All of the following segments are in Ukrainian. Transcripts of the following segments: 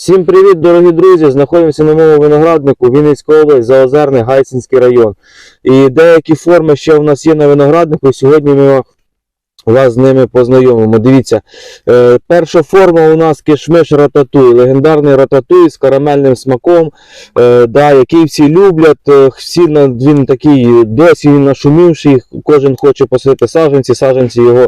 Всім привіт, дорогі друзі! Знаходимося на моєму винограднику, Вінницька область, Заозерний, Гайсинський район. І деякі форми ще у нас є на винограднику, сьогодні ми вас з ними познайомимо. Дивіться, е, перша форма у нас кишмиш рататуй, легендарний рататуй з карамельним смаком, е, да, який всі люблять. е, Всі він такий досі нашумівший, кожен хоче посадити саджанці, саджанці його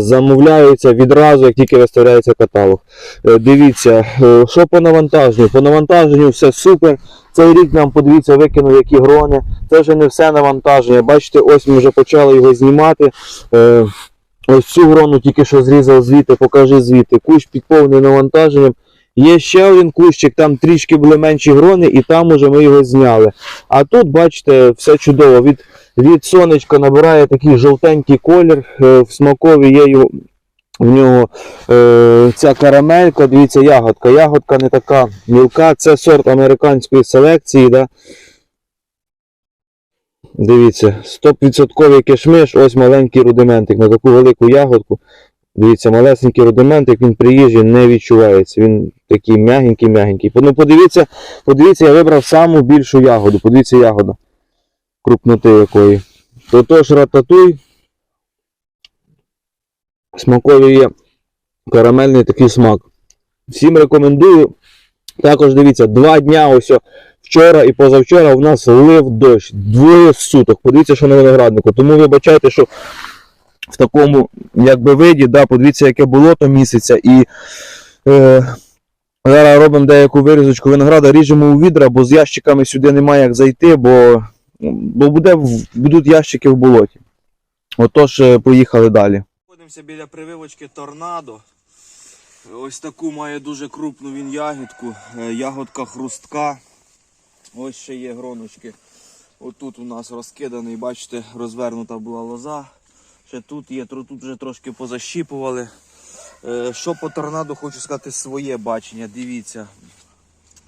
замовляються відразу, як тільки виставляється каталог. Дивіться, що по навантаженню? По навантаженню все супер. Цей рік нам подивіться, викинув які грони. Це вже не все навантаження. Бачите, ось ми вже почали його знімати. Е, Ось цю грону тільки що зрізав звідти, покажи звідти. Кущ під повним навантаженням. Є ще один кущик, там трішки були менші грони, і там уже ми його зняли. А тут, бачите, все чудово. Від, від сонечка набирає такий жовтенький колір. Е, В смакові є його в нього е, ця карамелька, дивіться, ягодка. Ягодка не така мілка, це сорт американської селекції. Да? Дивіться, 100% кишмиш, ось маленький рудиментик на таку велику ягодку. Дивіться, малесенький рудиментик, він при не відчувається. Він такий м'ягенький-м'ягенький. Ну, подивіться, подивіться, я вибрав саму більшу ягоду. Подивіться ягода. Крупноти якої. Тотож рататуй. Смакові є карамельний такий смак. Всім рекомендую. Також дивіться, два дня ось вчора і позавчора у нас лив дощ. Двоє суток. Подивіться, що на винограднику. Тому вибачайте, що в такому якби виді, да, подивіться, яке болото місяця. І е, зараз робимо деяку вирізочку винограда, ріжемо у відра, бо з ящиками сюди немає як зайти, бо, бо буде, будуть ящики в болоті. Отож, е, поїхали далі. Знаходимося біля прививочки торнадо. Ось таку має дуже крупну він ягідку. Е, Ягодка хрустка. Ось ще є гроночки. Отут у нас розкиданий, бачите, розвернута була лоза. Ще тут є, тут вже трошки позащіпували. Е, Що по торнадо хочу сказати своє бачення. Дивіться.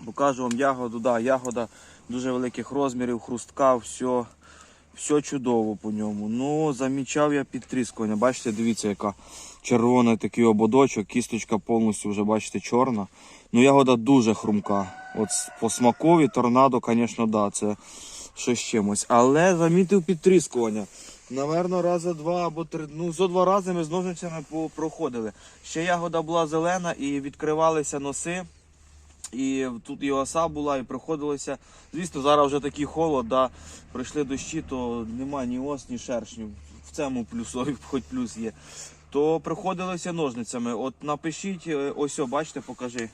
Покажу вам ягоду. Да, ягода дуже великих розмірів, хрустка, все, все чудово по ньому. Ну, замічав я підтріскування. Бачите, дивіться, яка червоний такий ободочок, кісточка повністю вже, бачите, чорна. Ну, ягода дуже хрумка. От по смакові торнадо, звісно, да, це з чимось. Але замітив підтріскування. Наверно, рази два або три. Ну, зо два рази ми з ножницями проходили. Ще ягода була зелена і відкривалися носи. І тут і оса була, і проходилося. Звісно, зараз вже такий холод, да, пройшли дощі, то нема ні ос, ні шершнів. В цьому плюсові, хоч плюс є. То приходилося ножницями. От напишіть, е, ось, о, бачите, покажи.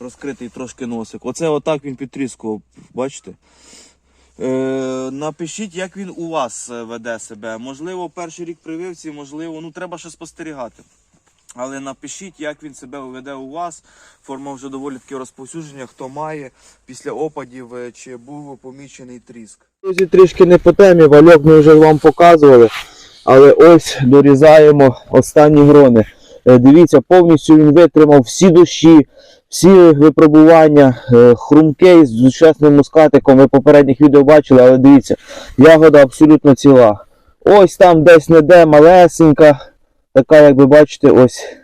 Розкритий трошки носик. Оце отак він підтріскував, бачите? Е, напишіть, як він у вас е, веде себе. Можливо, перший рік прививці, можливо, ну треба ще спостерігати. Але напишіть, як він себе веде у вас. Форма вже доволі таки розповсюдження, хто має після опадів, е, чи був помічений тріск. Друзі, трішки не по темі, вальок ми вже вам показували. Але ось дорізаємо останні грони. Е, Дивіться, повністю він витримав всі дощі, всі випробування, е, хрумкий з сучасним мускатиком. Ви попередніх відео бачили, але дивіться, ягода абсолютно ціла. Ось там десь не де малесенька. Така, як ви бачите, ось.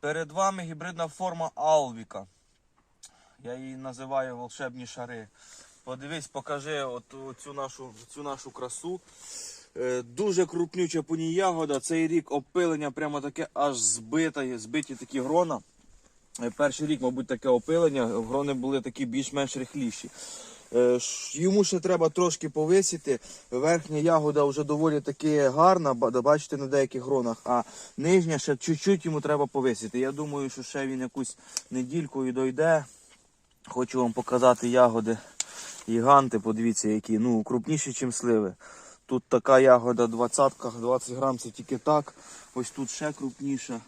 Перед вами гібридна форма Алвіка. Я її називаю волшебні шари. Подивись, покажи от цю нашу, цю нашу красу. Е, Дуже крупнюча по ягода. Цей рік опилення прямо таке аж збите, збиті такі грона. Е, Перший рік, мабуть, таке опилення, грони були такі більш-менш рихліші. Е, Йому ще треба трошки повисіти. Верхня ягода вже доволі таки гарна, ба- бачите на деяких гронах, а нижня ще чуть-чуть йому треба повисіти. Я думаю, що ще він якусь недільку і дойде. Хочу вам показати ягоди гіганти, подивіться, які ну, крупніші, ніж сливи. Тут така ягода 20 20 грам, це тільки так. Ось тут ще крупніша.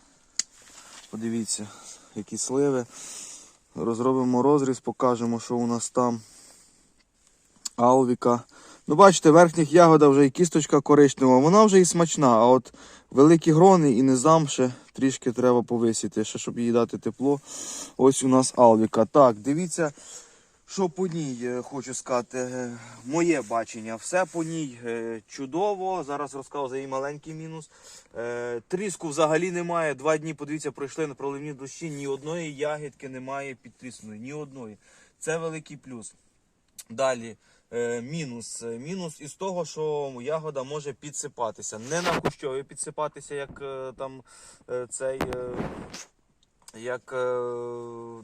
Подивіться, які сливи. Розробимо розріз, покажемо, що у нас там. Алвіка. Ну, бачите, верхніх ягода вже і кісточка коричнева, вона вже і смачна, а от великі грони і низам ще трішки треба повисіти, ще щоб їй дати тепло. Ось у нас Алвіка. Так, дивіться, Що по ній е, хочу сказати? Е, Моє бачення. Все по ній е, чудово. Зараз розказав за її маленький мінус. Тріску взагалі немає. Два дні, подивіться, пройшли на проливні дощі. Ні одної ягідки немає підтрісної. Ні одної. Це великий плюс. Далі. Е, Мінус. Е, Мінус із того, що ягода може підсипатися. Не на кущові підсипатися, як е, там цей. як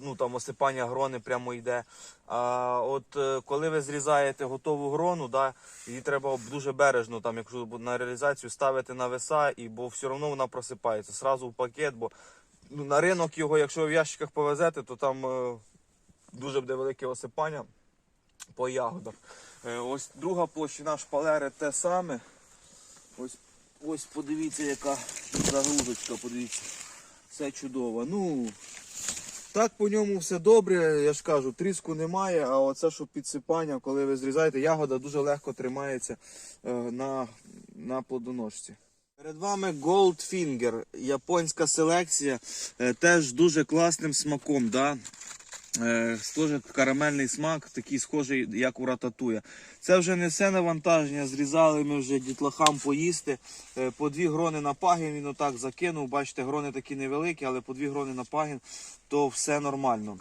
ну, там осипання грони прямо йде. А от коли ви зрізаєте готову грону, да, її треба дуже бережно, там, якщо на реалізацію ставити на веса, і, бо все одно вона просипається. Сразу в пакет, бо ну, на ринок його, якщо в ящиках повезете, то там дуже буде велике осипання по ягодах. Е, ось друга площина шпалери те саме. Ось, ось подивіться, яка загрузочка, подивіться. Все чудово. Ну, так по ньому все добре, я ж кажу, тріску немає, а оце, що підсипання, коли ви зрізаєте, ягода дуже легко тримається е, на, на плодоножці. Перед вами Goldfinger, японська селекція, е, теж дуже класним смаком. Да? Е, Теж карамельний смак, такий схожий, як у рататуя. Це вже не все навантаження, зрізали ми вже дітлахам поїсти. Е, По дві грони на пагін він отак закинув. Бачите, грони такі невеликі, але по дві грони на пагін, то все нормально.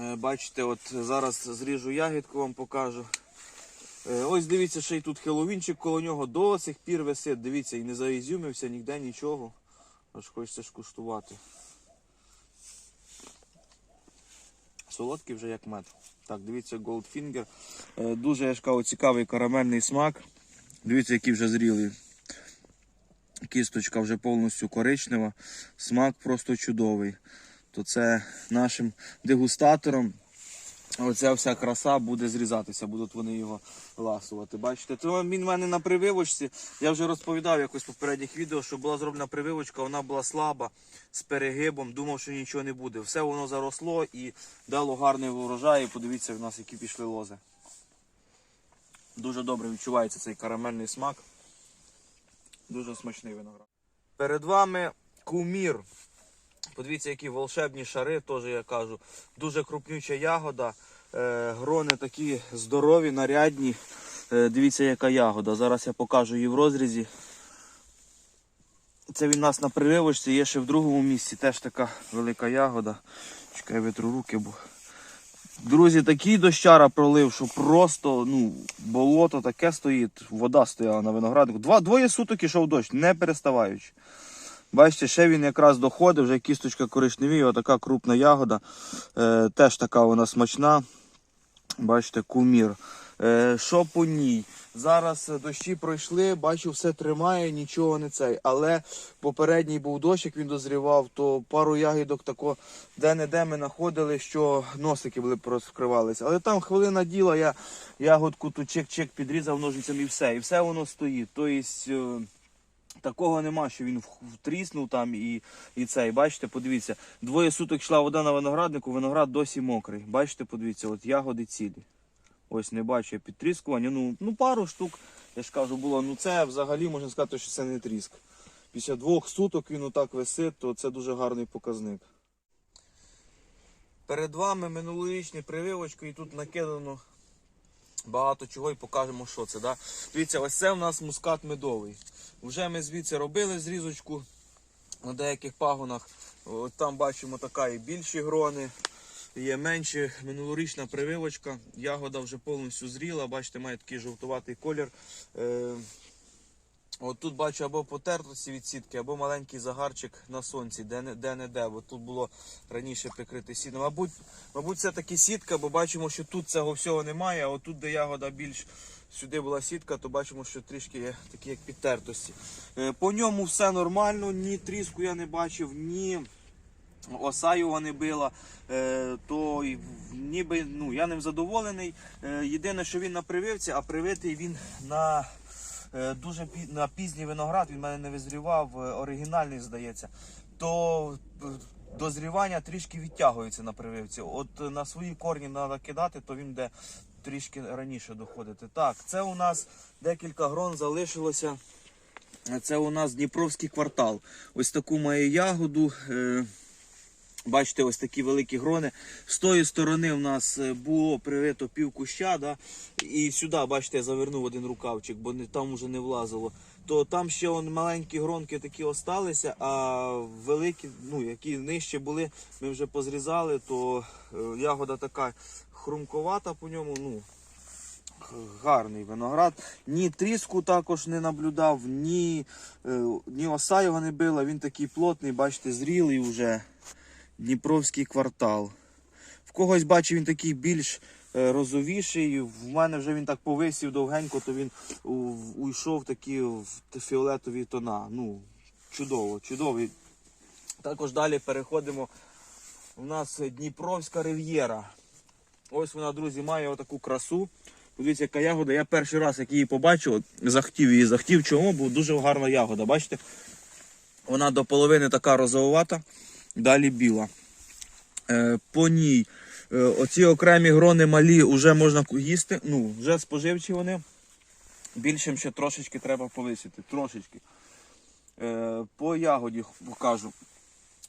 Е, Бачите, от зараз зріжу ягідку, вам покажу. Ось дивіться, ще й тут хеловінчик коло нього до сих пір висить. Дивіться, і не заізюмився, ніде нічого. Аж хочеться ж куштувати. Солодкий вже як мед. Так, дивіться, Goldfinger. Е, Дуже я ж кажу, цікавий карамельний смак. Дивіться, який вже зрілий. Кісточка вже повністю коричнева. Смак просто чудовий. То це нашим дегустаторам. Оця вся краса буде зрізатися, будуть вони його ласувати. Бачите, то він в мене на прививочці. Я вже розповідав якось в попередніх відео, що була зроблена прививочка, вона була слаба, з перегибом, думав, що нічого не буде. Все воно заросло і дало гарний урожай. І подивіться, в нас які пішли лози. Дуже добре відчувається цей карамельний смак. Дуже смачний виноград. Перед вами кумір. Подивіться, які волшебні шари, теж я кажу. Дуже крупнюча ягода. Е, грони такі здорові, нарядні. Е, дивіться, яка ягода. Зараз я покажу її в розрізі. Це він у нас на прививочці, є ще в другому місці теж така велика ягода. Чекай, витру руки, бо. Друзі, такий дощара пролив, що просто ну, болото таке стоїть, вода стояла на винограднику. Два, двоє суток ішов дощ, не переставаючи. Бачите, ще він якраз доходить, вже кісточка коричневі, отака крупна ягода. Е, теж така вона смачна. Бачите, кумір. Е, що по ній? Зараз е, дощі пройшли, бачу, все тримає, нічого не цей. Але попередній був дощ, як він дозрівав, то пару ягідок тако де-не-де ми знаходили, що носики були розкривалися. Але там хвилина діла, я ягодку тут чек-чек підрізав ножницями і все. І все воно стоїть. Тобто, е, Такого нема, що він втріснув там і, і цей. Бачите, подивіться, двоє суток йшла вода на винограднику, виноград досі мокрий. Бачите, подивіться, от ягоди цілі. Ось не бачу я підтріскування. Ну, ну пару штук, я ж кажу, було. Ну це взагалі можна сказати, що це не тріск. Після двох суток він отак висить, то це дуже гарний показник. Перед вами минулорічні прививочки і тут накидано багато чого і покажемо, що це. Да? Дивіться, ось це у нас мускат медовий. Вже ми звідси робили зрізочку на деяких пагонах. От там бачимо така і більші грони, є менші. Минулорічна прививочка. Ягода вже повністю зріла, бачите, має такий жовтуватий колір. Е, От тут бачу або потертості від сітки, або маленький загарчик на сонці, де не де. Бо тут було раніше прикрите сіткою. Мабуть, мабуть, це таки сітка, бо бачимо, що тут цього всього немає, а отут, де ягода більш сюди була сітка, то бачимо, що трішки є такі як підтертості. Е, По ньому все нормально, ні тріску я не бачив, ні оса його не била, е, то ніби ну, я ним задоволений. Е, Єдине, що він на прививці, а привитий він на дуже на пізній виноград, він в мене не визрівав, е, оригінальний, здається, то е, дозрівання трішки відтягується на прививці. От е, на свої корні треба кидати, то він буде трішки раніше доходити. Так, це у нас декілька грон залишилося. Це у нас Дніпровський квартал. Ось таку має ягоду. Бачите, ось такі великі грони. З тої сторони в нас е, було привито пів куща, да? і сюди, бачите, я завернув один рукавчик, бо не, там вже не влазило. То там ще он, маленькі гронки такі осталися, а великі, ну, які нижче були, ми вже позрізали, то е, ягода така хрумковата по ньому. ну, Гарний виноград. Ні тріску також не наблюдав, ні, е, ні оса його не била. Він такий плотний, бачите, зрілий вже. Дніпровський квартал. В когось бачу він такий більш е, розовіший. В мене вже він так повисів довгенько, то він уйшов такі в фіолетові тона. Ну, чудово, чудовий. Також далі переходимо. У нас Дніпровська рив'єра. Ось вона, друзі, має отаку красу. Подивіться, яка ягода. Я перший раз, як її побачив, от, захотів її. Захотів чому, бо дуже гарна ягода. Бачите? Вона до половини така розовувата, далі біла. Е, по ній е, оці окремі грони малі вже можна їсти. Ну, вже споживчі вони. Більшим ще трошечки треба повисити. Трошечки. Е, по ягоді покажу.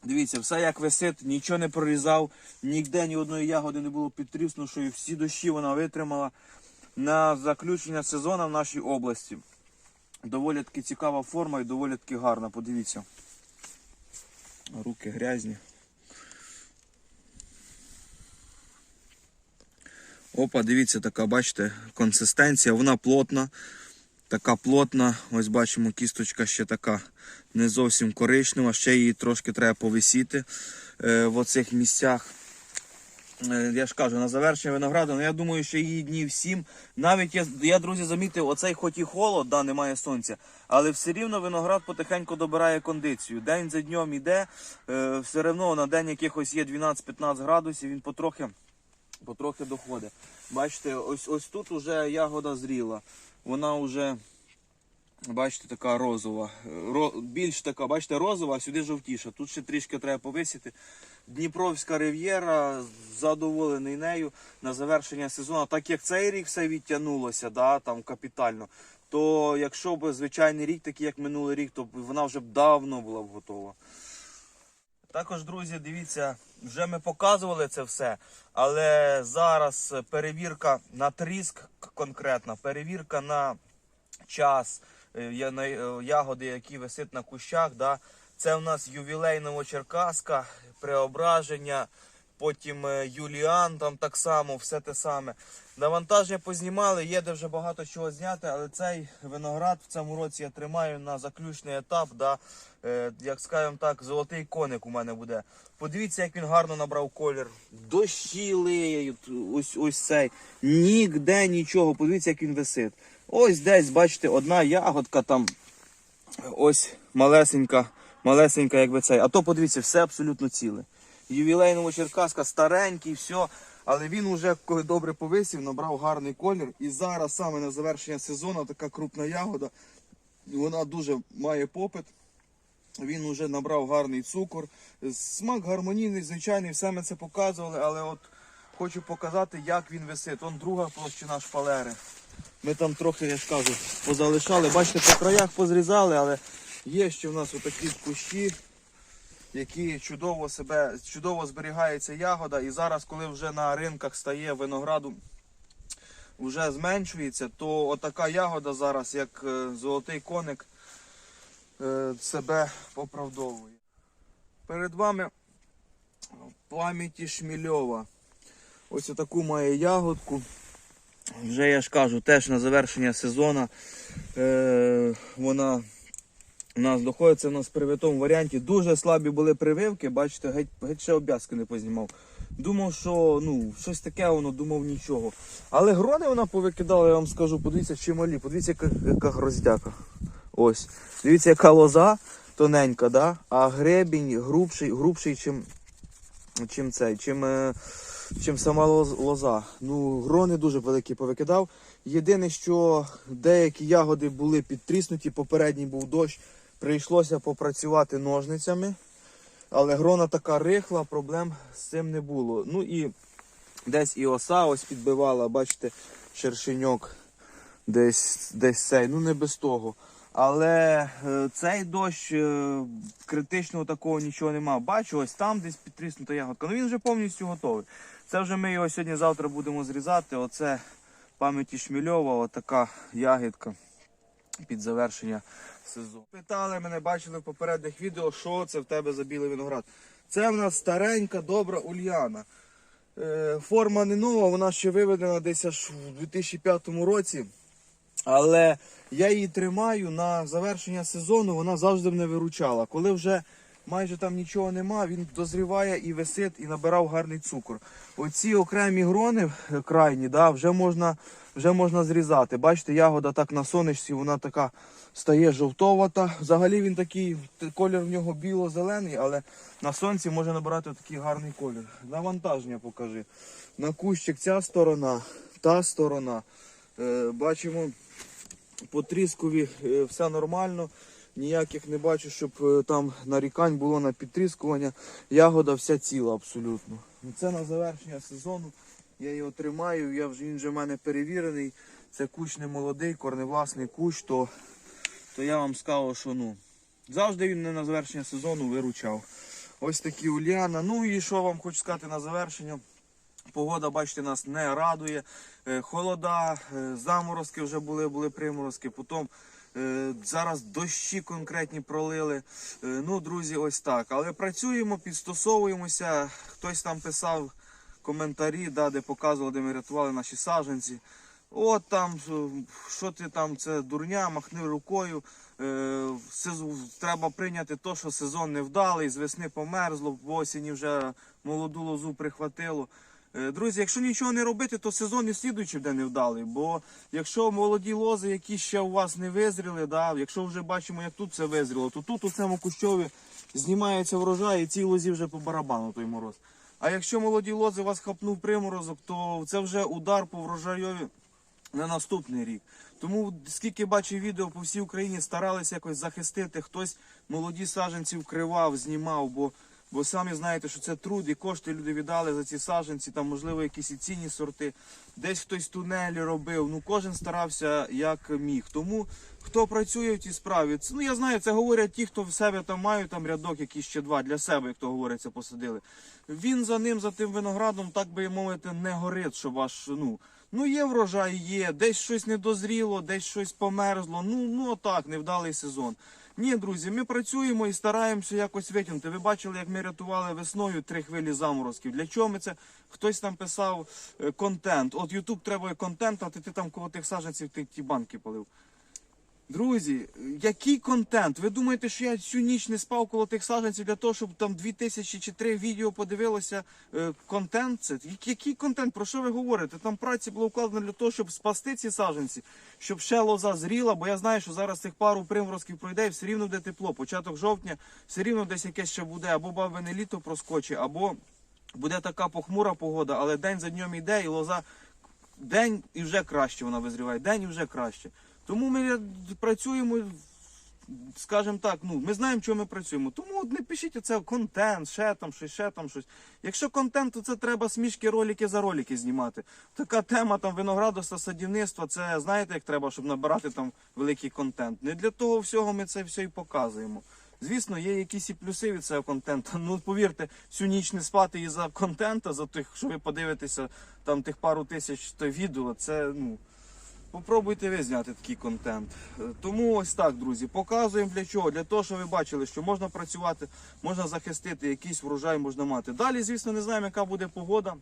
Дивіться, все як висить, нічого не прорізав, ніде ні одної ягоди не було підтріснувшої, всі дощі вона витримала. На заключення сезону в нашій області. Доволі таки цікава форма і доволі таки гарна. Подивіться. Руки грязні. Опа, дивіться, така, бачите, консистенція, вона плотна. Така плотна. Ось бачимо, кісточка ще така не зовсім коричнева. Ще її трошки треба повисіти е, в оцих місцях. Е, я ж кажу, на завершення винограду, ну я думаю, що її днів 7. Навіть я, я, друзі, замітив, оцей хоч і холод, да, немає сонця, але все рівно виноград потихеньку добирає кондицію. День за днем іде, е, все одно на день якихось є 12-15 градусів, він потрохи, потрохи доходить. Бачите, ось, ось тут уже ягода зріла. Вона вже, бачите, така розова. Ро, більш така, бачите, розова, а сюди жовтіша. Тут ще трішки треба повисити. Дніпровська рив'єра, задоволений нею на завершення сезону. Так як цей рік все відтягнулося, да, там капітально, то якщо б звичайний рік, такий як минулий рік, то вона вже б давно була б готова. Також, друзі, дивіться, вже ми показували це все, але зараз перевірка на тріск к- конкретна, перевірка на час, ягоди, які висять на кущах. Да. Це у нас ювілей Новочеркаська, преображення, потім е, Юліан, там так само, все те саме. Навантаження познімали, є де вже багато чого зняти, але цей виноград в цьому році я тримаю на заключний етап. Да, е, як скажемо так, золотий коник у мене буде. Подивіться, як він гарно набрав колір. Дощі лиють, ось ось цей. Нігде нічого. Подивіться, як він висить. Ось десь, бачите, одна ягодка там. Ось малесенька, малесенька, якби цей. А то подивіться, все абсолютно ціле. Ювілейного Черкаска старенький, все. Але він уже коли добре повисів, набрав гарний колір. І зараз саме на завершення сезону така крупна ягода. Вона дуже має попит. Він вже набрав гарний цукор. Смак гармонійний, звичайний, все ми це показували, але от хочу показати, як він висить. Он друга площина шпалери. Ми там трохи, я ж кажу, позалишали. Бачите, по краях позрізали, але є ще в нас отакі кущі, які чудово себе, чудово зберігається ягода. І зараз, коли вже на ринках стає винограду, вже зменшується, то отака ягода зараз, як е, золотий коник, е, себе оправдовує. Перед вами пам'яті Шмільова. Ось таку має ягодку. Вже я ж кажу, теж на завершення сезону е, вона у нас доходить, це у нас в привитому варіанті. Дуже слабі були прививки, бачите, геть, геть ще обв'язки не познімав. Думав, що ну, щось таке воно, думав нічого. Але грони вона повикидала, я вам скажу, подивіться, чималі, подивіться, яка, яка гроздяка. Ось. Дивіться, яка лоза тоненька, да? а гребінь грубший, грубший, чим, чим цей, чим, е, чим сама лоза. Ну, грони дуже великі повикидав. Єдине, що деякі ягоди були підтріснуті, попередній був дощ, прийшлося попрацювати ножницями. Але грона така рихла, проблем з цим не було. Ну і десь і оса ось підбивала, бачите, шершеньок десь, десь цей, ну не без того. Але е, цей дощ е, критичного такого нічого нема. Бачу, ось там десь підтріснута ягодка. Ну він вже повністю готовий. Це вже ми його сьогодні-завтра будемо зрізати. Оце пам'яті Шмільова, отака ягідка під завершення сезону. Питали мене, бачили в попередніх відео, що це в тебе за білий виноград. Це в нас старенька, добра ульяна. Е, Форма не нова, вона ще виведена десь аж у 2005 році. Але я її тримаю на завершення сезону, вона завжди мене виручала. Коли вже майже там нічого нема, він дозріває і висить, і набирав гарний цукор. Оці окремі грони е, крайні, да, вже можна, вже можна зрізати. Бачите, ягода так на сонечці, вона така стає жовтовата. Взагалі він такий, колір в нього біло-зелений, але на сонці може набирати такий гарний колір. Навантаження покажи. На кущик ця сторона, та сторона. Е, бачимо, по тріскові е, все нормально. Ніяких не бачу, щоб е, там нарікань було на підтріскування. Ягода вся ціла абсолютно. Ну, Це на завершення сезону. Я його тримаю, я вже, він вже в мене перевірений. Це кущ не молодий, корневласний кущ, то, то я вам скажу, що ну, завжди він не на завершення сезону виручав. Ось такі Ульяна. Ну і що вам хочу сказати на завершення. Погода, бачите, нас не радує. Е, Холода, е, заморозки вже були, були приморозки. Потім зараз дощі конкретні пролили. Е, Ну, друзі, ось так. Але працюємо, підстосовуємося. Хтось там писав коментарі, да, де показували, де ми рятували наші саджанці. От там, е, що ти там, це дурня, махни рукою. Е, треба прийняти то, що сезон невдалий, з весни померзло, в осені вже молоду лозу прихватило. Е, Друзі, якщо нічого не робити, то сезон і слідуючий буде невдалий. Бо якщо молоді лози, які ще у вас не визріли, да, якщо вже бачимо, як тут це визріло, то тут у цьому кущові знімається врожай і цій лозі вже по барабану той мороз. А якщо молоді лози вас хапнув приморозок, то це вже удар по врожайові на наступний рік. Тому скільки бачив відео по всій Україні старалися якось захистити, хтось молоді саджанці вкривав, знімав, бо, бо самі знаєте, що це труд і кошти люди віддали за ці саджанці, там можливо якісь і цінні сорти. Десь хтось тунелі робив. Ну кожен старався як міг. Тому хто працює в цій справі, це, ну я знаю, це говорять ті, хто в себе там мають там рядок, якийсь ще два для себе, як то говориться, посадили. Він за ним, за тим виноградом, так би мовити, не горить, щоб аж ну. Ну, є врожай, є, десь щось не дозріло, десь щось померзло. Ну, ну так, невдалий сезон. Ні, друзі, ми працюємо і стараємося якось витягнути. Ви бачили, як ми рятували весною три хвилі заморозків. Для чого ми це? Хтось там писав е, контент. От Ютуб треба контент, а ти, ти там коло тих саженців ти ті банки полив. Друзі, який контент? Ви думаєте, що я цю ніч не спав коло тих саджанців для того, щоб там дві тисячі чи три відео подивилося? Е, контент це? Який контент? Про що ви говорите? Там праці було вкладено для того, щоб спасти ці саджанці, щоб ще лоза зріла, бо я знаю, що зараз цих пару приморозків пройде і все рівно буде тепло. Початок жовтня, все рівно десь якесь ще буде, або бабине літо проскочить, або буде така похмура погода, але день за днем йде, і лоза день і вже краще вона визріває, день і вже краще. Тому ми працюємо, скажімо так, ну, ми знаємо, чого ми працюємо. Тому не пишіть оце контент, ще там щось, ще там щось. Якщо контент, то це треба смішки, ролики за ролики знімати. Така тема там виноградарства, садівництва, це знаєте, як треба, щоб набирати там великий контент. Не для того всього ми це все і показуємо. Звісно, є якісь і плюси від цього контенту. Ну повірте, всю ніч не спати і за контента, за тих, що ви подивитеся там тих пару тисяч то відео, це ну. Попробуйте ви зняти такий контент. Е, Тому ось так, друзі, показуємо для чого. Для того, щоб ви бачили, що можна працювати, можна захистити, якийсь врожай можна мати. Далі, звісно, не знаємо, яка буде погода.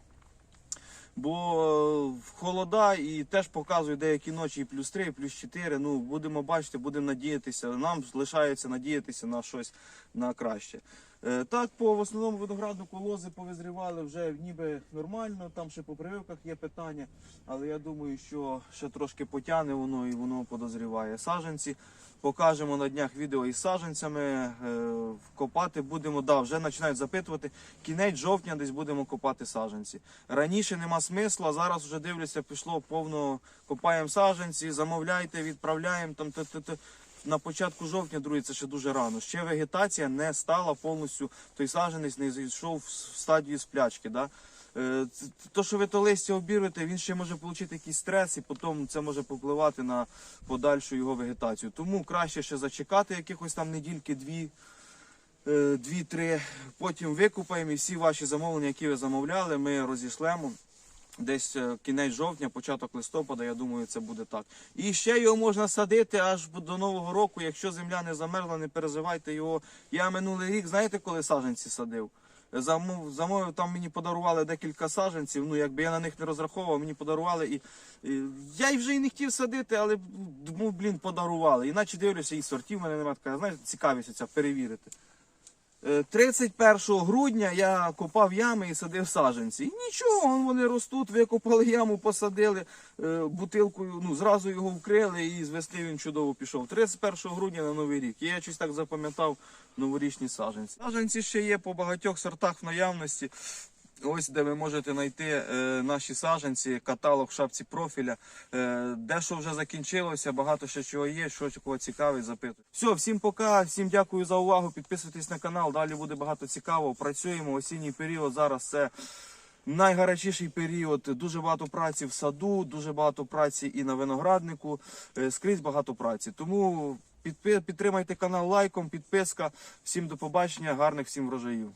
Бо е, холода і теж показують деякі ночі і плюс 3, і плюс 4. Ну, будемо бачити, будемо надіятися. Нам лишається надіятися на щось на краще. Е, Так, по в основному винограднику лози повизрівали вже ніби нормально, там ще по прививках є питання, але я думаю, що ще трошки потягне воно і воно подозріває. Саженці покажемо на днях відео із саженцями. Е, Копати будемо, да, вже починають запитувати. Кінець жовтня десь будемо копати саженці. Раніше нема смисла, зараз вже дивлюся, пішло повно копаємо саженці, замовляйте, відправляємо там. т-т-т. На початку жовтня, друзі, це ще дуже рано. Ще вегетація не стала повністю, той саджанець не зійшов в стадію сплячки. Да? Е, То, що ви то листя обірвете, він ще може отримати якийсь стрес, і потім це може попливати на подальшу його вегетацію. Тому краще ще зачекати якихось там недільки, дві, е, дві-три. Потім викупаємо і всі ваші замовлення, які ви замовляли, ми розішлемо. Десь е, кінець жовтня, початок листопада, я думаю, це буде так. І ще його можна садити аж до Нового року. Якщо земля не замерзла, не переживайте його. Я минулий рік, знаєте, коли саджанці садив? Замов, замовив, там мені подарували декілька саджанців. Ну, якби я на них не розраховував, мені подарували. І, і я вже і не хотів садити, але ну, блін, подарували. Іначе дивлюся, і сортів в мене немає. Така, знаєте, цікавість оця перевірити. Е, 31 грудня я копав ями і садив саженці. І нічого, вони ростуть, викопали яму, посадили е, бутилкою, ну зразу його вкрили і з весни він чудово пішов. 31 грудня на Новий рік. Я щось так запам'ятав новорічні саженці. Саженці ще є по багатьох сортах в наявності. Ось де ви можете знайти е, наші саджанці, каталог в шапці профіля. Е, дещо вже закінчилося, багато ще чого є, що кого цікавить, запитуйте. Все, всім пока, всім дякую за увагу. Підписуйтесь на канал, далі буде багато цікавого. Працюємо осінній період. Зараз це найгарячіший період. Дуже багато праці в саду, дуже багато праці і на винограднику. Е, скрізь багато праці. Тому підтримайте канал лайком, підписка. Всім до побачення, гарних всім врожаїв.